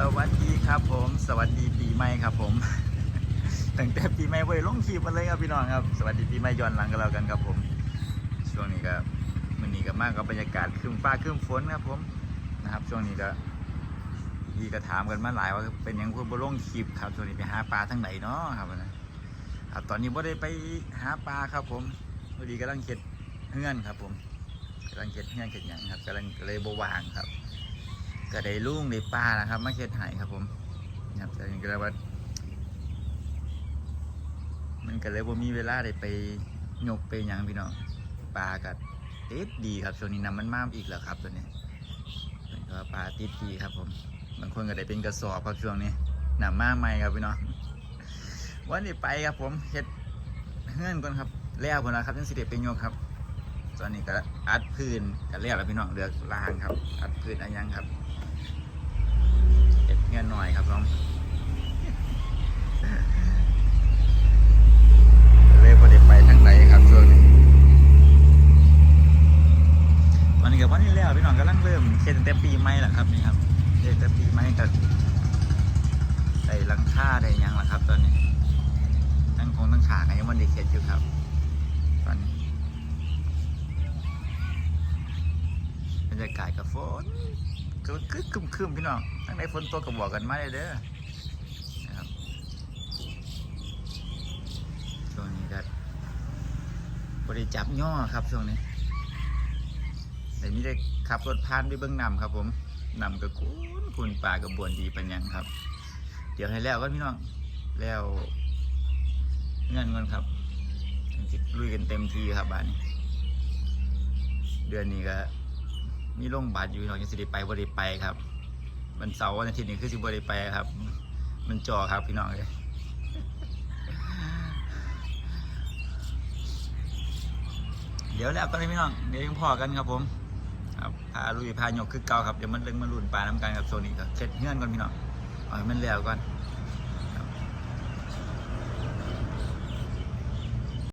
สวัสดีครับผม สวัสดีปีใหม่ครับผม ตั้งแต่ปีใหม่เว้ยลงคลิปมาเลยครับพี่น้องครับ สวัสดีปีใหม่ย้อนหลังกันแล้วกันครับผม ช่วงนี้ก็มันนี้ก็มากกับบรรยากาศครึ้มฟ้าครึ้มฝนครับผมนะครับ ช่วงนี้ก็พี่ก็ถามกันมาหลายว่าเป็นยังคุณบ่ลงคลิปครับช่วงนี้ไปหาปลาทั้งไหนเนาะครับนะครับตอนนี้บ่ได้ไปหาปลาครับผมพอดีกำลังเข็ดเฮือนครับ ผมกำลังเข็ดเฮือนเข็ดหยังครับกำลังเลยบว่างครับ ก็ได้ลุงได้ป้านะครับมาเข็ดให้ครับผมนะครับแต่นี่ก็เลยว่ามันก็เลยว่ามีเวลาได้ไปยกไปหยังพี่น้องปลากัดติดดีครับช่วงนี้น้ำมันมากอีกแล้วครับตัวนี้เป็นก็ปลาติดดีครับผมบางคนก็ได้เป็นกระสอบครับช่วงนี้น้ำมากใหม่ครับพี่น้องวันนี้ไปครับผมเฮ็ดเฮื่อนก่อนครับแล้วพอนะครับยังสิเด็ไปยกครับ ตอนนี้ก็อัดพื้นกันแล้วแล้วพี่น้องเลือกล่างครับ อัดพื้นอันยังครับ นหน่อยครับน้องเลยพอดีไปทางไหนครับช่วงนี้ตอนนี้กับวันนี้แล้วพี่น้องกำลังเริ่มเช็ดตั้งแต่ปีใหม่แหละครับนี่ครับเช็ดตั้งแต่ปีใหม่กับใส่หลังคาได้หยังล่ะครับ ตอนนี้ตั้งคงตั้งขากันยังวันเด็กเช็ดอยู่ครับ ตอนนี้บรรยากาศกับฝน ก็คือคึมคึมๆพี่น้องทั้งในฝนตกกับบอกกันมาเลยเด้อนะครับช่วงนี้ก็บริจับย่อครับช่วงนี้แต่นี้ได้ขับรถผ่านไปเบื้องนำครับ ผมนำกับคุณคุณป่ากับบวนดีปัญญังครับ เดี๋ยวให้แล้วก็พี่น้องแล้วเงินเงินครับจิลุยกันเต็มทีครับบ้านนี้ เดือนนี้ก็ มีลงบัตรอยู่หน่อยยังสิได้ไปบ่ได้ไปครับมันเสาร์วันอาทิตย์นี้คือสิบ่ได้ไปครับ มันจอครับพี่น้องเลยเดี๋ยวแล้วก็เลยพี่น้องเดี๋ยวยังพอกันครับผมครับพาลุยพายกคือเก่าครับเดี๋ยวมันเรื่งมาลุ่นปลาน้ำกันกับโซนี่ก็เช็ดเงื่อนก่อนพี่น้องเอาให้มันแล้วก่อน